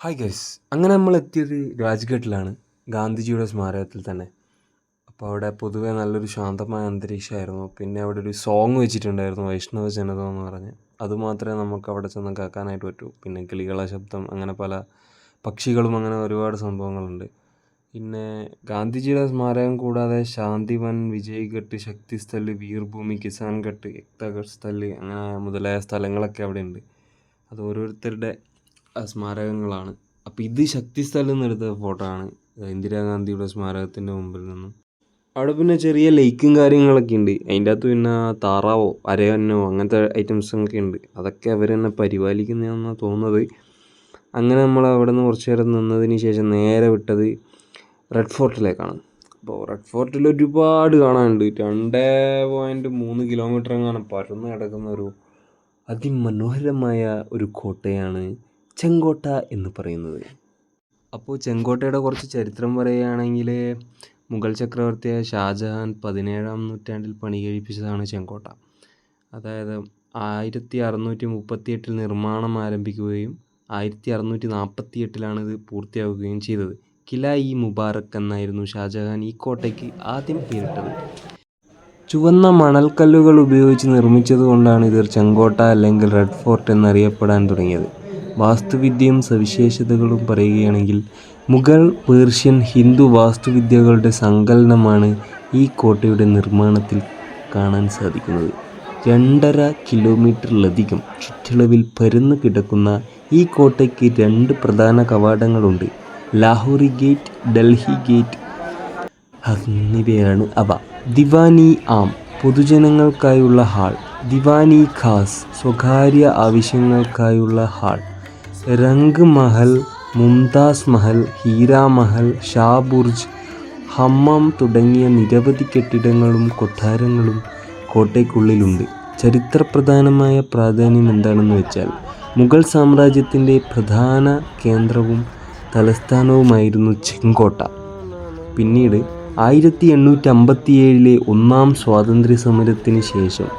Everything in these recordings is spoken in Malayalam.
ഹായ് ഗൈസ് അങ്ങനെ നമ്മൾ എത്തിയത് രാജ്ഘട്ടിലാണ്. ഗാന്ധിജിയുടെ സ്മാരകത്തിൽ തന്നെ. അപ്പോൾ അവിടെ പൊതുവെ നല്ലൊരു ശാന്തമായ അന്തരീക്ഷമായിരുന്നു. പിന്നെ അവിടെ ഒരു സോങ് വെച്ചിട്ടുണ്ടായിരുന്നു വൈഷ്ണവ ജനത എന്ന് പറഞ്ഞ്. അതുമാത്രമേ നമുക്ക് അവിടെ ചെന്ന് കേൾക്കാനായിട്ട് പറ്റൂ. പിന്നെ കിളികളെ ശബ്ദം അങ്ങനെ പല പക്ഷികളും അങ്ങനെ ഒരുപാട് സംഭവങ്ങളുണ്ട്. പിന്നെ ഗാന്ധിജിയുടെ സ്മാരകം കൂടാതെ ശാന്തിവൻ വിജയ് ഘട്ട് ശക്തിസ്ഥൽ വീർഭൂമി കിസാൻ ഘട്ട് യക്തഘട്ട് സ്ഥൽ അങ്ങനെ മുതലായ സ്ഥലങ്ങളൊക്കെ അവിടെ ഉണ്ട് അത് ഓരോരുത്തരുടെ സ്മാരകങ്ങളാണ്. അപ്പോൾ ഇത് ശക്തി സ്ഥലം എടുത്ത ഫോട്ടോ ആണ്. ഇന്ദിരാഗാന്ധിയുടെ സ്മാരകത്തിന്റെ മുമ്പിൽ നിന്നും. അവിടെ പിന്നെ ചെറിയ ലേക്കും കാര്യങ്ങളൊക്കെ ഉണ്ട്. അതിന്റെ അകത്ത് പിന്നെ താറാവോ അരയന്നോ അങ്ങനത്തെ ഐറ്റംസൊക്കെ ഉണ്ട്. അതൊക്കെ അവർ തന്നെ പരിപാലിക്കുന്നതാണെന്നാണ് തോന്നുന്നത്. അങ്ങനെ നമ്മൾ അവിടെ നിന്ന് കുറച്ച് നേരം നിന്നതിന് ശേഷം നേരെ വിട്ടത് റെഡ് ഫോർട്ടിലേക്കാണ് അപ്പോൾ റെഡ് ഫോർട്ടിൽ ഒരുപാട് കാണാനുണ്ട്. രണ്ട് പോയിന്റ് മൂന്ന് കിലോമീറ്റർ എങ്ങാനും പരന്ന് കിടക്കുന്ന ഒരു അതിമനോഹരമായ ഒരു കോട്ടയാണ് ചെങ്കോട്ട എന്ന് പറയുന്നത്. അപ്പോൾ ചെങ്കോട്ടയുടെ കുറച്ച് ചരിത്രം പറയുകയാണെങ്കിൽ മുഗൾ ചക്രവർത്തിയായ ഷാജഹാൻ പതിനേഴാം നൂറ്റാണ്ടിൽ പണി കഴിപ്പിച്ചതാണ് ചെങ്കോട്ട. അതായത് ആയിരത്തി അറുന്നൂറ്റി മുപ്പത്തി എട്ടിൽ നിർമ്മാണം ആരംഭിക്കുകയും ആയിരത്തി അറുന്നൂറ്റി നാൽപ്പത്തി എട്ടിലാണ് ഇത് പൂർത്തിയാവുകയും ചെയ്തത്. കില ഇ മുബാറക് എന്നായിരുന്നു ഷാജഹാൻ ഈ കോട്ടയ്ക്ക് ആദ്യം പേരിട്ടത്. ചുവന്ന മണൽക്കല്ലുകൾ ഉപയോഗിച്ച് നിർമ്മിച്ചതുകൊണ്ടാണ് ഇത് ചെങ്കോട്ട അല്ലെങ്കിൽ റെഡ് ഫോർട്ട് എന്നറിയപ്പെടാൻ തുടങ്ങിയത്. വാസ്തുവിദ്യയും സവിശേഷതകളും പറയുകയാണെങ്കിൽ മുഗൾ പേർഷ്യൻ ഹിന്ദു വാസ്തുവിദ്യകളുടെ സങ്കലനമാണ് ഈ കോട്ടയുടെ നിർമ്മാണത്തിൽ കാണാൻ സാധിക്കുന്നത്. രണ്ടര കിലോമീറ്ററിലധികം ചുറ്റളവിൽ പരന്നു കിടക്കുന്ന ഈ കോട്ടയ്ക്ക് രണ്ട് പ്രധാന കവാടങ്ങളുണ്ട്. ലാഹോറി ഗേറ്റ് ഡൽഹി ഗേറ്റ് എന്നിവയാണ് അവ. ദിവാനി ആം പൊതുജനങ്ങൾക്കായുള്ള ഹാൾ. ദിവാനി ഖാസ് സ്വകാര്യ ആവശ്യങ്ങൾക്കായുള്ള ഹാൾ. രംഗ് മഹൽ മുംതാസ് മഹൽ ഹീരാമഹൽ മഹൽ ഷാ ബുർജ് ഹമ്മം തുടങ്ങിയ നിരവധി കെട്ടിടങ്ങളും കൊട്ടാരങ്ങളും കോട്ടയ്ക്കുള്ളിലുണ്ട്. ചരിത്രപ്രധാനമായ പ്രാധാന്യം എന്താണെന്ന് വെച്ചാൽ മുഗൾ സാമ്രാജ്യത്തിന്റെ പ്രധാന കേന്ദ്രവും തലസ്ഥാനവുമായിരുന്നു ചെങ്കോട്ട. പിന്നീട് ആയിരത്തി എണ്ണൂറ്റി അമ്പത്തിയേഴിലെ ഒന്നാം സ്വാതന്ത്ര്യ സമരത്തിന് ശേഷം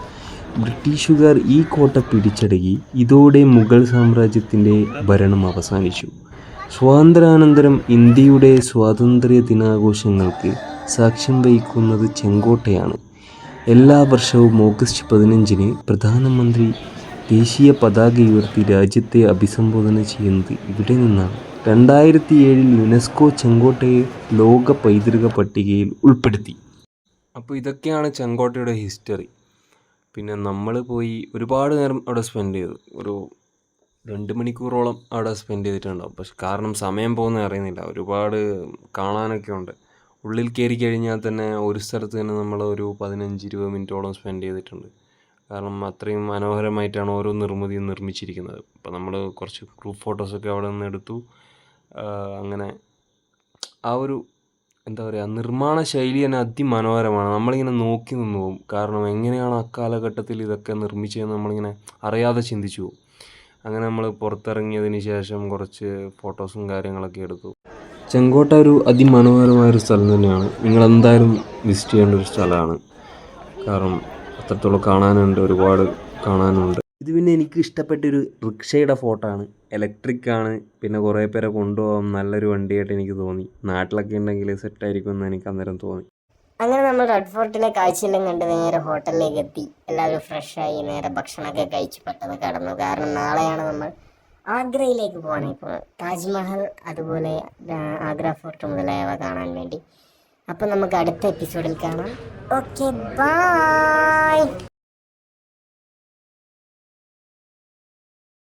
ബ്രിട്ടീഷുകാർ ഈ കോട്ട പിടിച്ചടക്കി ഇതോടെ മുഗൾ സാമ്രാജ്യത്തിന്റെ ഭരണം അവസാനിച്ചു. സ്വാതന്ത്ര്യാനന്തരം ഇന്ത്യയുടെ സ്വാതന്ത്ര്യ ദിനാഘോഷങ്ങൾക്ക് സാക്ഷ്യം വഹിക്കുന്നത് ചെങ്കോട്ടയാണ്. എല്ലാ വർഷവും ഓഗസ്റ്റ് പതിനഞ്ചിന് പ്രധാനമന്ത്രി ദേശീയ പതാക ഉയർത്തി രാജ്യത്തെ അഭിസംബോധന ചെയ്യുന്നത് ഇവിടെ നിന്നാണ്. രണ്ടായിരത്തി ഏഴിൽ യുനെസ്കോ ചെങ്കോട്ടയെ ലോക പൈതൃക പട്ടികയിൽ ഉൾപ്പെടുത്തി. അപ്പോൾ ഇതൊക്കെയാണ് ചെങ്കോട്ടയുടെ ഹിസ്റ്ററി. പിന്നെ നമ്മൾ പോയി ഒരുപാട് നേരം അവിടെ സ്പെൻഡ് ചെയ്തു. ഒരു രണ്ട് മണിക്കൂറോളം അവിടെ സ്പെൻഡ് ചെയ്തിട്ടുണ്ടാവും. പക്ഷെ കാരണം സമയം പോകുന്നത് അറിയുന്നില്ല. ഒരുപാട് കാണാനൊക്കെ ഉണ്ട്. ഉള്ളിൽ കയറി കഴിഞ്ഞാൽ തന്നെ ഒരു സ്ഥലത്ത് തന്നെ നമ്മൾ ഒരു പതിനഞ്ച് ഇരുപത് മിനിറ്റോളം സ്പെൻഡ് ചെയ്തിട്ടുണ്ട്. കാരണം അത്രയും മനോഹരമായിട്ടാണ് ഓരോ നിർമ്മിതിയും നിർമ്മിച്ചിരിക്കുന്നത്. അപ്പോൾ നമ്മൾ കുറച്ച് ഗ്രൂപ്പ് ഫോട്ടോസൊക്കെ അവിടെ നിന്ന് എടുത്തു. അങ്ങനെ ആ ഒരു എന്താ പറയുക നിർമ്മാണ ശൈലി തന്നെ അതിമനോഹരമാണ്. നമ്മളിങ്ങനെ നോക്കി നിന്ന് പോകും. കാരണം എങ്ങനെയാണ് അക്കാലഘട്ടത്തിൽ ഇതൊക്കെ നിർമ്മിച്ചതെന്ന് നമ്മളിങ്ങനെ അറിയാതെ ചിന്തിച്ചു പോകും. അങ്ങനെ നമ്മൾ പുറത്തിറങ്ങിയതിന് ശേഷം കുറച്ച് ഫോട്ടോസും കാര്യങ്ങളൊക്കെ എടുത്തു. ചെങ്കോട്ട ഒരു അതിമനോഹരമായ ഒരു സ്ഥലം തന്നെയാണ്. നിങ്ങൾ എന്തായാലും വിസിറ്റ് ചെയ്യേണ്ട ഒരു സ്ഥലമാണ്. കാരണം അത്രത്തോളം കാണാനുണ്ട് ഒരുപാട് കാണാനുണ്ട്. ഇത് പിന്നെ എനിക്ക് ഇഷ്ടപ്പെട്ടൊരു റിക്ഷയുടെ ഫോട്ടോ ആണ് ഇലക്ട്രിക് ആണ്. പിന്നെ കുറേ പേരെ കൊണ്ടുപോകാൻ നല്ലൊരു വണ്ടിയായിട്ട് എനിക്ക് തോന്നി. നാട്ടിലൊക്കെ ഉണ്ടെങ്കിൽ സെറ്റായിരിക്കും എന്ന് എനിക്ക് അന്നേരം തോന്നി. അങ്ങനെ നമ്മൾ റെഡ് ഫോർട്ടിലെ കാഴ്ചയെല്ലാം കണ്ട് നേരെ ഹോട്ടലിലേക്ക് എത്തി. എല്ലാവരും ഫ്രഷായി നേരെ ഭക്ഷണമൊക്കെ കഴിച്ച് പെട്ടെന്ന് കടന്നു. കാരണം നാളെയാണ് നമ്മൾ ആഗ്രയിലേക്ക് പോകണം. ഇപ്പോൾ താജ്മഹൽ അതുപോലെ ആഗ്ര ഫോർട്ട് മുതലായവ കാണാൻ വേണ്ടി. അപ്പം നമുക്ക് അടുത്ത എപ്പിസോഡിൽ കാണാം. Okay bye